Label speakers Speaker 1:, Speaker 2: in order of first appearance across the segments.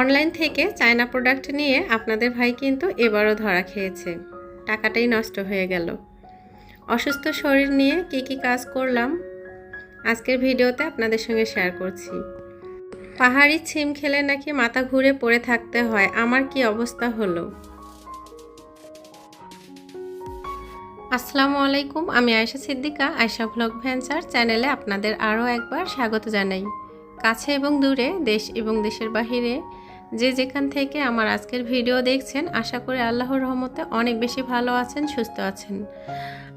Speaker 1: Online থেকে China product নিয়ে আপনাদের ভাই কিন্তু এবারও ধরা খেয়েছে। টাকাটাই নষ্ট হয়ে গেল। অসুস্থ শরীর নিয়ে কি কি কাজ করলাম, আজকের ভিডিওতে আপনাদের সঙ্গে শেয়ার করছি। পাহাড়ি ছিম খেলে নাকি মাথা ঘুরে পড়ে থাকতে হয়, আমার কি অবস্থা হলো? আসসালামু আলাইকুম, আমি আয়েশা সিদ্দিকা, আয়শা ভ্লগ ভেঞ্চার চ্যানেলে আপনাদের আরও একবার স্বাগত জানাই। কাছে এবং দূরে, দেশ এবং দেশের বাহিরে যে যেখান থেকে আমার আজকের ভিডিও দেখছেন, আশা করি আল্লাহর রহমতে অনেক বেশি ভালো আছেন, সুস্থ আছেন।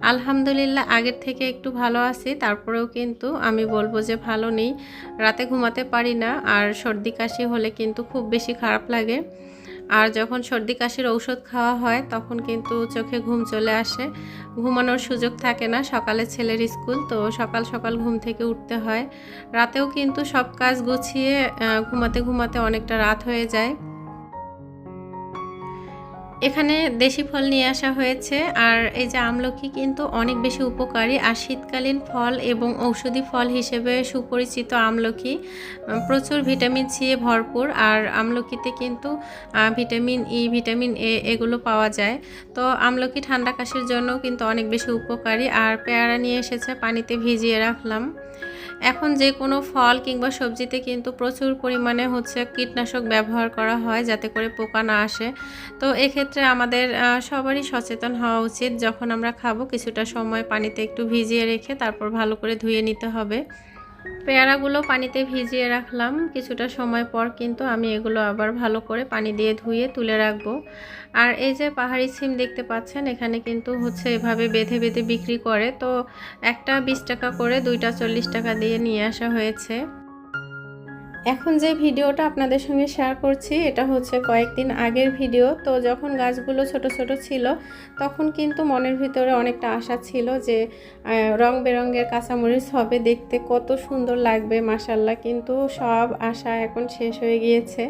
Speaker 1: আলহামদুলিল্লাহ, আগের থেকে একটু ভালো আছি, তারপরেও কিন্তু আমি বলব যে ভালো নেই। রাতে ঘুমাতে পারি না, আর সর্দি কাশি হলে কিন্তু খুব বেশি খারাপ লাগে। আর যখন সর্দি কাশির ঔষধ খাওয়া হয়, তখন কিন্তু চোখে ঘুম চলে আসে। ঘুমানোর সুযোগ থাকে না, সকালে ছেলের স্কুল, তো সকাল সকাল ঘুম থেকে উঠতে হয়। রাতেও কিন্তু সব কাজ গুছিয়ে ঘুমাতে ঘুমাতে অনেকটা রাত হয়ে যায়। এখানে দেশি ফল নিয়ে আসা হয়েছে, আর এই যে আমলকি কিন্তু অনেক বেশি উপকারী। আর শীতকালীন ফল এবং ঔষধি ফল হিসেবে সুপরিচিত আমলকি প্রচুর ভিটামিন সি এ ভরপুর। আর আমলকিতে কিন্তু ভিটামিন ই, ভিটামিন এ এগুলো পাওয়া যায়। তো আমলকি ঠান্ডা কাশির জন্য কিন্তু অনেক বেশি উপকারী। আর পেয়ারা নিয়ে এসেছে, পানিতে ভিজিয়ে রাখলাম। এখন যে কোনো ফল কিংবা সবজিতে কিন্তু প্রচুর পরিমাণে হচ্ছে কীটনাশক ব্যবহার করা হয় যাতে করে পোকা না আসে। তো এক্ষেত্রে আমাদের সবারই সচেতন হওয়া উচিত যখন আমরা খাব, কিছুটা সময় পানিতে একটু ভিজিয়ে রেখে তারপর ভালো করে ধুয়ে নিতে হবে। পেয়ারাগুলো পানিতে ভিজিয়ে রাখলাম। কিছুটা সময় পর কিন্তু আমি এগুলো আবার ভালো করে পানি দিয়ে ধুয়ে তুলে রাখব। আর এই যে পাহাড়ি সিম দেখতে পাচ্ছেন, এখানে কিন্তু হচ্ছে এভাবে বেঁধে বেঁধে বিক্রি করে। তো একটা বিশ টাকা করে, দুইটা চল্লিশ টাকা দিয়ে নিয়ে আসা হয়েছে। এখন যে ভিডিওটা আপনাদের সঙ্গে শেয়ার করছি, এটা হচ্ছে কয়েকদিন আগের ভিডিও। তো যখন গাছগুলো ছোট ছোট ছিল, তখন কিন্তু মনের ভিতরে অনেকটা আশা ছিল যে রং বেরঙের কাঁচামরিচ হবে দেখতে, কত সুন্দর লাগবে মাসাল্লাহ কিন্তু সব আশা এখন শেষ হয়ে গিয়েছে।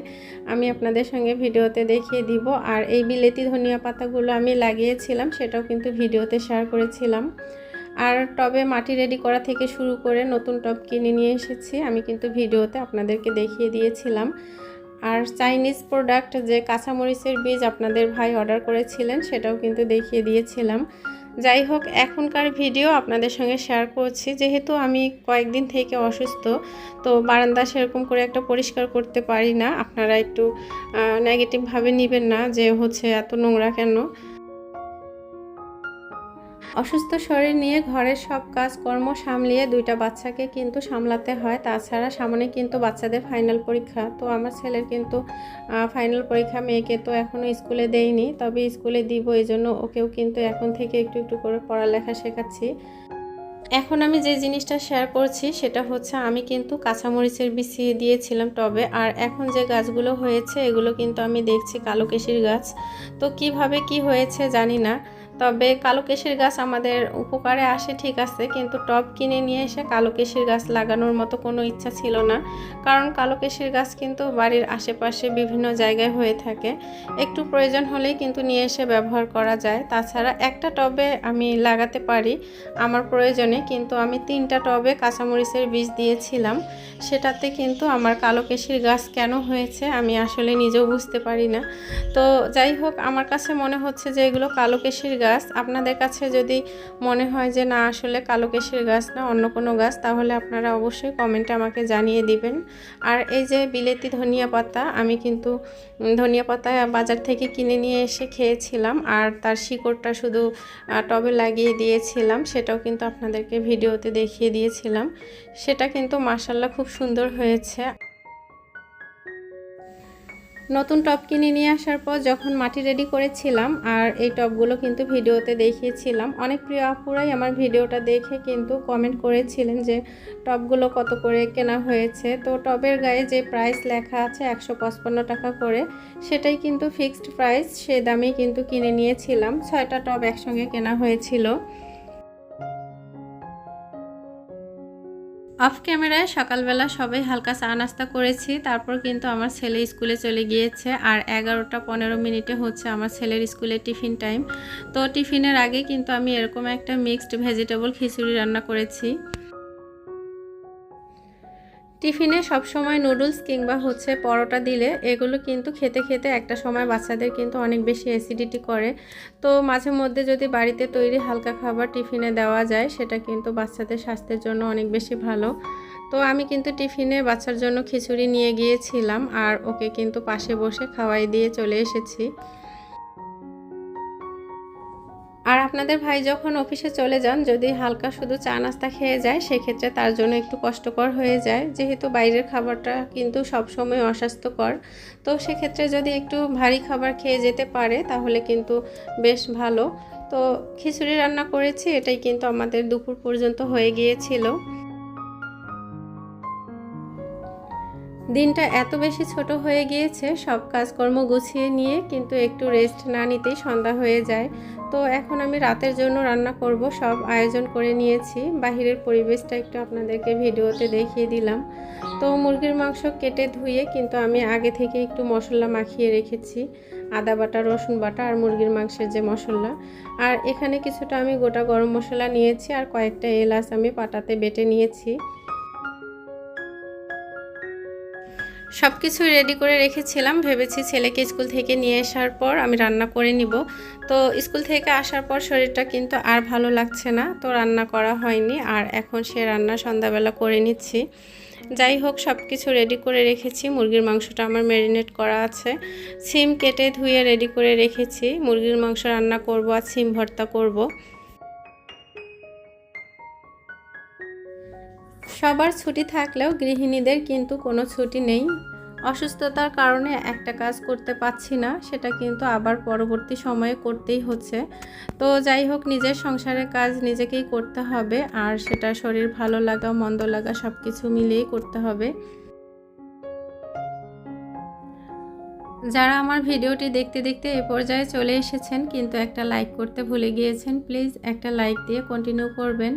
Speaker 1: আমি আপনাদের সঙ্গে ভিডিওতে দেখিয়ে দিব। আর এই বিলেতি ধনিয়া পাতাগুলো আমি লাগিয়েছিলাম, সেটাও কিন্তু ভিডিওতে শেয়ার করেছিলাম। আর টবে মাটি রেডি করা থেকে শুরু করে নতুন টব কিনে নিয়ে এসেছি। আমি কিন্তু ভিডিওতে আপনাদেরকে দেখিয়ে দিয়েছিলাম। আর চাইনিজ প্রোডাক্ট যে কাঁচামরিচের বীজ আপনাদের ভাই অর্ডার করেছিলেন, সেটাও কিন্তু দেখিয়ে দিয়েছিলাম। যাই হোক, এখনকার ভিডিও আপনাদের সঙ্গে শেয়ার করছি। যেহেতু আমি কয়েকদিন থেকে অসুস্থ, তো বারান্দা সেরকম করে একটা পরিষ্কার করতে পারি না। আপনারা একটু নেগেটিভভাবে নেবেন না যে হচ্ছে এত নোংরা কেন। অসুস্থ শরীর নিয়ে ঘরের সব কাজ কর্ম সামলিয়ে দুইটা বাচ্চাকে কিন্তু সামলাতে হয়। তাছাড়া সামনে কিন্তু বাচ্চাদের ফাইনাল পরীক্ষা। তো আমার ছেলের কিন্তু ফাইনাল পরীক্ষা মেয়েকে তো এখনও স্কুলে দেয়নি। তবে স্কুলে দিব এই জন্য ওকেও কিন্তু এখন থেকে একটু একটু করে পড়ালেখা শেখাচ্ছি। এখন আমি যে জিনিসটা শেয়ার করছি, সেটা হচ্ছে আমি কিন্তু কাঁচামরিচের বিছিয়ে দিয়েছিলাম টবে। আর এখন যে গাছগুলো হয়েছে, এগুলো কিন্তু আমি দেখছি কালো কেশির গাছ। তো কীভাবে কি হয়েছে জানি না। তবে কালো কেশির গাছ আমাদের উপকারে আসে, ঠিক আছে, কিন্তু টব কিনে নিয়ে এসে কালো কেশির গাছ লাগানোর মতো কোনো ইচ্ছা ছিল না। কারণ কালো কেশির গাছ কিন্তু বাড়ির আশেপাশে বিভিন্ন জায়গায় হয়ে থাকে। একটু প্রয়োজন হলেই কিন্তু নিয়ে এসে ব্যবহার করা যায়। তাছাড়া একটা টবে আমি লাগাতে পারি আমার প্রয়োজনে, কিন্তু আমি তিনটা টবে কাঁচামরিচের বীজ দিয়েছিলাম। সেটাতে কিন্তু আমার কালো কেশির গাছ কেন হয়েছে আমি আসলে নিজেও বুঝতে পারি না। তো যাই হোক, আমার কাছে মনে হচ্ছে যে এগুলো কালো কেশির গাছ গাছ, আপনাদের কাছে যদি মনে হয় যে না, আসলে কালো কেশের গাছ না, অন্য কোনো গাছ, তাহলে আপনারা অবশ্যই কমেন্টে আমাকে জানিয়ে দিবেন। আর এই যে বিলেতি ধনিয়া পাতা, আমি কিন্তু ধনিয়া পাতা বাজার থেকে কিনে নিয়ে এসে খেয়েছিলাম, আর তার শিকড়টা শুধু টবে লাগিয়ে দিয়েছিলাম, সেটাও কিন্তু আপনাদেরকে ভিডিওতে দেখিয়ে দিয়েছিলাম। সেটা কিন্তু মাসাল্লাহ খুব সুন্দর হয়েছে। নতুন টব কিনে নিয়ে আসার পর যখন মাটি রেডি করেছিলাম, আর এই টবগুলো কিন্তু ভিডিওতে দেখিয়েছিলাম, অনেক প্রিয় আপুরাই আমার ভিডিওটা দেখে কিন্তু কমেন্ট করেছিলেন যে টবগুলো কত করে কেনা হয়েছে। তো টবের গায়ে যে প্রাইস লেখা আছে একশো টাকা করে, সেটাই কিন্তু ফিক্সড প্রাইস সে দামেই কিন্তু কিনে নিয়েছিলাম। ছয়টা টব একসঙ্গে কেনা হয়েছিল। অফ ক্যামেরায় সকালবেলা সবাই হালকা চা নাস্তা করেছি, তারপর কিন্তু আমার ছেলে স্কুলে চলে গিয়েছে আর এগারোটা পনেরো মিনিটে হচ্ছে আমার ছেলের স্কুলে টিফিন টাইম। তো টিফিনের আগে কিন্তু আমি এরকম একটা মিক্সড ভেজিটেবল খিচুড়ি রান্না করেছি। টিফিনে সবসময় নুডলস কিংবা হচ্ছে পরোটা দিলে এগুলো কিন্তু খেতে খেতে একটা সময় বাচ্চাদের কিন্তু অনেক বেশি অ্যাসিডিটি করে। তো মাঝে মধ্যে যদি বাড়িতে তৈরি হালকা খাবার টিফিনে দেওয়া যায়, সেটা কিন্তু বাচ্চাদের স্বাস্থ্যের জন্য অনেক বেশি ভালো। তো আমি কিন্তু টিফিনে বাচ্চার জন্য খিচুড়ি নিয়ে গিয়েছিলাম আর ওকে কিন্তু পাশে বসে খাওয়াই দিয়ে চলে এসেছি। আপনাদের ভাই যখন অফিসে চলে যান, যদি হালকা শুধু চা নাস্তা খেয়ে যায়, সেক্ষেত্রে তার জন্য একটু কষ্টকর হয়ে যায়। যেহেতু বাইরের খাবারটা কিন্তু সবসময় অস্বাস্থ্যকর। তো সেক্ষেত্রে যদি একটু ভারী খাবার খেয়ে যেতে পারে, তাহলে কিন্তু বেশ ভালো। তো খিচুড়ি রান্না করেছি, এটাই কিন্তু আমাদের দুপুর পর্যন্ত হয়ে গিয়েছিল। দিনটা এত বেশি ছোট হয়ে গিয়েছে, সব কাজকর্ম গুছিয়ে নিয়ে কিন্তু একটু রেস্ট না নিতেই সন্ধ্যা হয়ে যায়। তো এখন আমি রাতের জন্য রান্না করব, সব আয়োজন করে নিয়েছি। বাহিরের পরিবেশটা একটু আপনাদেরকে ভিডিওতে দেখিয়ে দিলাম। তো মুরগির মাংস কেটে ধুয়ে কিন্তু আমি আগে থেকে একটু মশলা মাখিয়ে রেখেছি। আদা বাটা, রসুন বাটা আর মুরগির মাংসের যে মশলা। আর এখানে কিছুটা আমি গোটা গরম মশলা নিয়েছি আর কয়েকটা এলাচ আমি পাটাতে বেটে নিয়েছি। সব কিছু রেডি করে রেখেছিলাম। ভেবেছি ছেলেকে স্কুল থেকে নিয়ে আসার পর আমি রান্না করে নিব। তো স্কুল থেকে আসার পর শরীরটা কিন্তু আর ভালো লাগছে না। তো রান্না করা হয়নি আর এখন সে রান্না সন্ধ্যাবেলা করে নিচ্ছি। যাই হোক সব কিছু রেডি করে রেখেছি। মুরগির মাংসটা আমার ম্যারিনেট করা আছে। সিম কেটে ধুয়ে রেডি করে রেখেছি। মুরগির মাংস রান্না করব আর সিম ভর্তা করব। সবার ছুটি থাকলেও গৃহিণীদের কিন্তু কোনো ছুটি নেই। অসুস্থতার কারণে একটা কাজ করতে পারছি না, সেটা কিন্তু আবার পরবর্তী সময়ে করতেই হচ্ছে। তো যাই হোক, নিজের সংসারের কাজ নিজেকেই করতে হবে, আর সেটা শরীর ভালো লাগা, মন্দ লাগা সব কিছু মিলিয়েই করতে হবে। যারা আমার ভিডিওটি দেখতে দেখতে এ পর্যায়ে চলে এসেছেন, কিন্তু একটা লাইক করতে ভুলে গিয়েছেন, প্লিজ একটা লাইক দিয়ে কন্টিনিউ করবেন।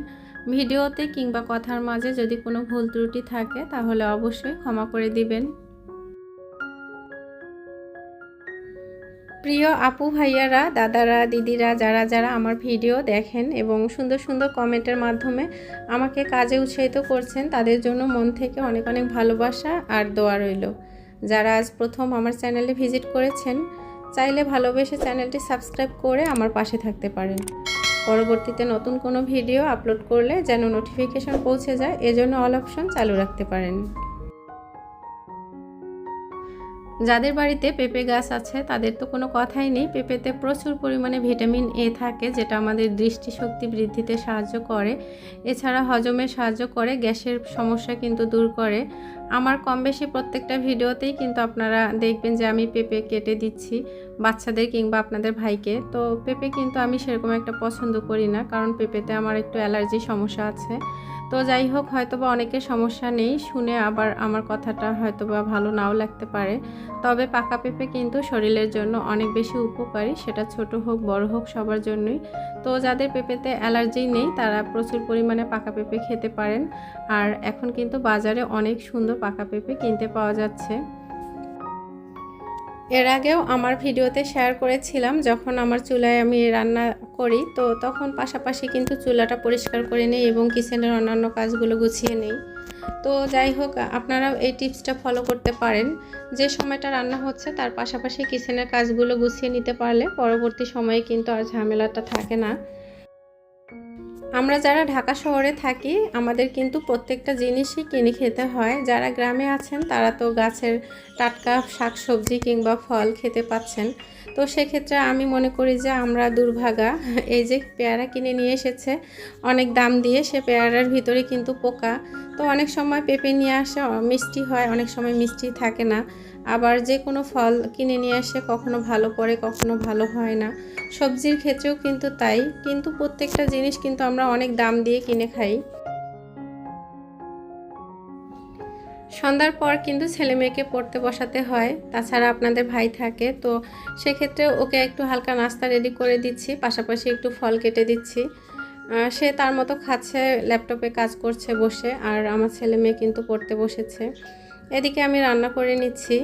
Speaker 1: ভিডিওতে কিংবা কথার মাঝে যদি কোনো ভুল ত্রুটি থাকে, তাহলে অবশ্যই ক্ষমা করে দিবেন। প্রিয় আপু ভাইয়ারা, দাদারা, দিদিরা, যারা যারা আমার ভিডিও দেখেন এবং সুন্দর সুন্দর কমেন্টের মাধ্যমে আমাকে কাজে উৎসাহিত করছেন, তাদের জন্য মন থেকে অনেক অনেক ভালোবাসা আর দোয়া রইল। যারা আজ প্রথম আমার চ্যানেলে ভিজিট করেছেন, চাইলে ভালোবেসে চ্যানেলটি সাবস্ক্রাইব করে আমার পাশে থাকতে পারেন। পরবর্তীতে নতুন কোনো ভিডিও আপলোড করলে যেন নোটিফিকেশন পৌঁছে যায়, এজন্য অল অপশন চালু রাখতে পারেন। যাদের বাড়িতে পেঁপে গাছ আছে, তাদের তো কোনো কথাই নেই। পেঁপেতে প্রচুর পরিমাণে ভিটামিন এ থাকে, যেটা আমাদের দৃষ্টিশক্তি বৃদ্ধিতে সাহায্য করে। এছাড়া হজমে সাহায্য করে, গ্যাসের সমস্যা কিন্তু দূর করে। আমার কম বেশি প্রত্যেকটা ভিডিওতেই কিন্তু আপনারা দেখবেন যে আমি পেঁপে কেটে দিচ্ছি বাচ্চাদের কিংবা আপনাদের ভাইকে। তো পেঁপে কিন্তু আমি সেরকম একটা পছন্দ করি না, কারণ পেঁপেতে আমার একটু অ্যালার্জি সমস্যা আছে। তো যাই হোক, হয়তোবা অনেকের সমস্যা নেই, শুনে আবার আমার কথাটা হয়তোবা ভালো নাও লাগতে পারে। তবে পাকা পেঁপে কিন্তু শরীরের জন্য অনেক বেশি উপকারী, সেটা ছোট হোক, বড় হোক, সবার জন্যই। তো যাদের পেঁপেতে অ্যালার্জি নেই, তারা প্রচুর পরিমাণে পাকা পেঁপে খেতে পারেন। আর এখন কিন্তু বাজারে অনেক সুন্দর পাকা পেঁপে কিনতে পাওয়া যাচ্ছে। এর আগেও আমার ভিডিওতে শেয়ার করেছিলাম, যখন আমার চুলায় আমি রান্না করি, তো তখন পাশাপাশি কিন্তু চুলাটা পরিষ্কার করে নিই এবং কিচেনের অন্যান্য কাজগুলো গুছিয়ে নিই। তো যাই হোক, আপনারাও এই টিপসটা ফলো করতে পারেন। যে সময়টা রান্না হচ্ছে, তার পাশাপাশি কিচেনের কাজগুলো গুছিয়ে নিতে পারলে পরবর্তী সময়ে কিন্তু আর ঝামেলাটা থাকে না। আমরা যারা ঢাকা শহরে থাকি, আমাদের কিন্তু প্রত্যেকটা জিনিসই কিনে খেতে হয়। যারা গ্রামে আছেন, তারা তো গাছের টাটকা শাক সবজি কিংবা ফল খেতে পাচ্ছেন। তো সেক্ষেত্রে আমি মনে করি যে আমরা দুর্ভাগা। এই যে পেয়ারা কিনে নিয়ে এসেছে, অনেক দাম দিয়ে সে পেয়ারার ভিতরে কিন্তু পোকা। তো অনেক সময় পেঁপে নিয়ে আসে মিষ্টি হয়, অনেক সময় মিষ্টি থাকে না। আবার যে কোনো ফল কিনে নিয়ে আসে কখনো ভালো পড়ে, কখনো ভালো হয় না। সবজির ক্ষেত্রেও কিন্তু তাই। কিন্তু প্রত্যেকটা জিনিস কিন্তু আমরা অনেক দাম দিয়ে কিনে খাই। সন্ধ্যার পর কিন্তু ছেলে মেয়েকে পড়তে বসাতে হয়। তাছাড়া আপনাদের ভাই থাকে। তো সেক্ষেত্রে ওকে একটু হালকা নাস্তা রেডি করে দিচ্ছি। পাশাপাশি একটু ফল কেটে দিচ্ছি। সে তার মতো খাচ্ছে ল্যাপটপে কাজ করছে, বসে। আর আমার ছেলে মেয়ে কিন্তু পড়তে বসেছে। এদিকে আমি রান্না করে নিচ্ছি।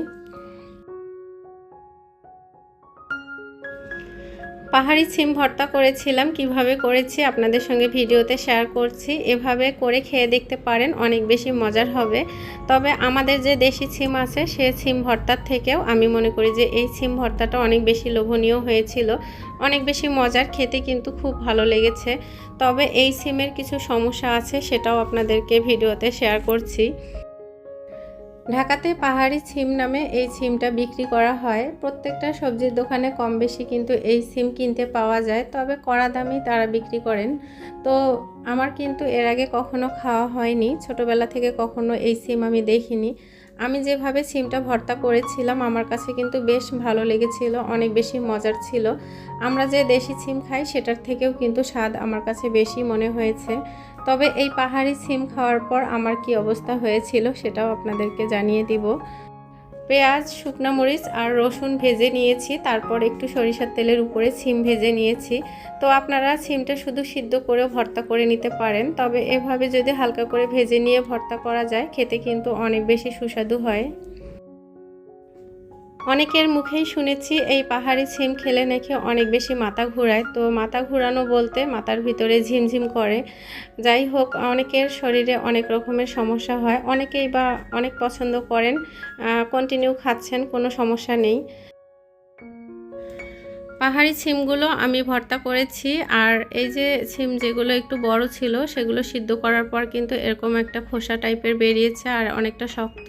Speaker 1: পাহাড়ি সিম ভর্তা করেছিলাম, কীভাবে করেছি আপনাদের সঙ্গে ভিডিওতে শেয়ার করছি। এভাবে করে খেয়ে দেখতে পারেন, অনেক বেশি মজার হবে। তবে আমাদের যে দেশি সিম আছে, সে সিম ভর্তার থেকেও আমি মনে করি যে এই সিম ভর্তাটা অনেক বেশি লোভনীয় হয়েছিল। অনেক বেশি মজার, খেতে কিন্তু খুব ভালো লেগেছে। তবে এই সিমের কিছু সমস্যা আছে, সেটাও আপনাদেরকে ভিডিওতে শেয়ার করছি। ঢাকাতে পাহাড়ি ছিম নামে এই সিমটা বিক্রি করা হয়। প্রত্যেকটা সবজির দোকানে কম বেশি কিন্তু এই সিম কিনতে পাওয়া যায়, তবে কড়া দামেই তারা বিক্রি করেন। তো আমার কিন্তু এর আগে কখনো খাওয়া হয়নি, ছোটবেলা থেকে কখনো এই সিম আমি দেখিনি। আমি যেভাবে সিমটা ভর্তা করেছিলাম, আমার কাছে কিন্তু বেশ ভালো লেগেছিল, অনেক বেশি মজার ছিল। আমরা যে দেশি সিম খাই, সেটার থেকেও কিন্তু স্বাদ আমার কাছে বেশি মনে হয়েছে। তবে এই পাহাড়ি সিম খাওয়ার পর আমার কি অবস্থা হয়েছিল, সেটাও আপনাদেরকে জানিয়ে দিব। পেঁয়াজ, শুকনো মরিচ আর রসুন ভেজে নিয়েছি। তারপর একটু সরিষার তেলের উপরে সিম ভেজে নিয়েছি। তো আপনারা সিমটা শুধু সিদ্ধ করে ভর্তা করে নিতে পারেন। তবে এভাবে যদি হালকা করে ভেজে নিয়ে ভর্তা করা যায়, খেতে কিন্তু অনেক বেশি সুস্বাদু হয়। অনেকের মুখেই শুনেছি এই পাহাড়ি ছিম খেলে নাকি অনেক বেশি মাথা ঘুরায়। তো মাথা ঘুরানো বলতে মাথার ভিতরে ঝিমঝিম করে। যাই হোক, অনেকের শরীরে অনেক রকমের সমস্যা হয়। অনেকেই বা অনেক পছন্দ করেন কন্টিনিউ খাচ্ছেন, কোনো সমস্যা নেই। পাহাড়ি ছিমগুলো আমি ভর্তা করেছি আর এই যে সিম যেগুলো একটু বড় ছিল, সেগুলো সিদ্ধ করার পর কিন্তু এরকম একটা খোসা টাইপের বেরিয়েছে আর অনেকটা শক্ত।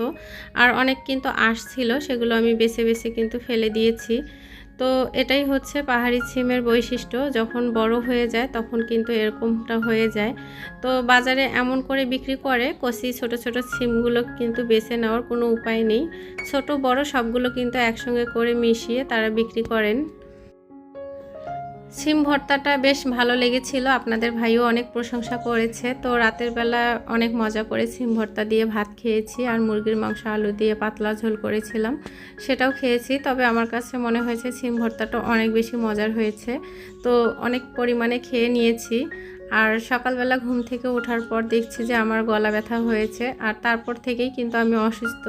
Speaker 1: আর অনেক কিন্তু আঁশ ছিল, সেগুলো আমি বেছে বেছে কিন্তু ফেলে দিয়েছি। তো এটাই হচ্ছে পাহাড়ি ছিমের বৈশিষ্ট্য, যখন বড় হয়ে যায় তখন কিন্তু এরকমটা হয়ে যায়। তো বাজারে এমন করে বিক্রি করে, কষি ছোট ছোট ছিমগুলো কিন্তু বেছে নেওয়ার কোনো উপায় নেই। ছোট বড় সবগুলো কিন্তু একসঙ্গে করে মিশিয়ে তারা বিক্রি করেন। সিম ভর্তাটা বেশ ভালো লেগেছিল, আপনাদের ভাইও অনেক প্রশংসা করেছে। তো রাতের বেলা অনেক মজা করে সিম ভর্তা দিয়ে ভাত খেয়েছি আর মুরগির মাংস আলু দিয়ে পাতলা ঝোল করেছিলাম, সেটাও খেয়েছি। তবে আমার কাছে মনে হয়েছে সিম ভর্তাটা অনেক বেশি মজার হয়েছে। তো অনেক পরিমাণে খেয়ে নিয়েছি। আর সকালবেলা ঘুম থেকে ওঠার পর দেখছি যে আমার গলা ব্যথা হয়েছে আর তারপর থেকেই কিন্তু আমি অসুস্থ।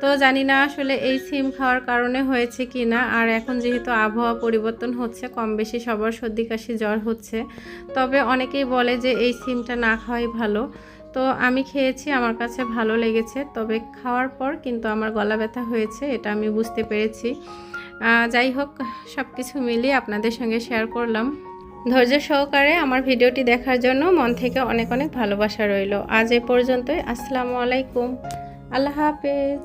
Speaker 1: তো জানি না আসলে এই সিম খাওয়ার কারণে হয়েছে কি না, আর এখন যেহেতু আবহাওয়া পরিবর্তন হচ্ছে, কম বেশি সবার সর্দি কাশি জ্বর হচ্ছে, তবে অনেকেই বলে যে এই সিমটা না খাওয়াই ভালো। তো আমি খেয়েছি, আমার কাছে ভালো লেগেছে, তবে খাওয়ার পর কিন্তু আমার গলা ব্যথা হয়েছে, এটা আমি বুঝতে পেরেছি। যাই হোক সব কিছু মিলিয়ে আপনাদের সঙ্গে শেয়ার করলাম। ধৈর্য সহকারে আমার ভিডিওটি দেখার জন্য মন থেকে অনেক অনেক ভালোবাসা রইল। আজ এ পর্যন্তই। আসসালামু আলাইকুম। আল্লাহ হাফেজ।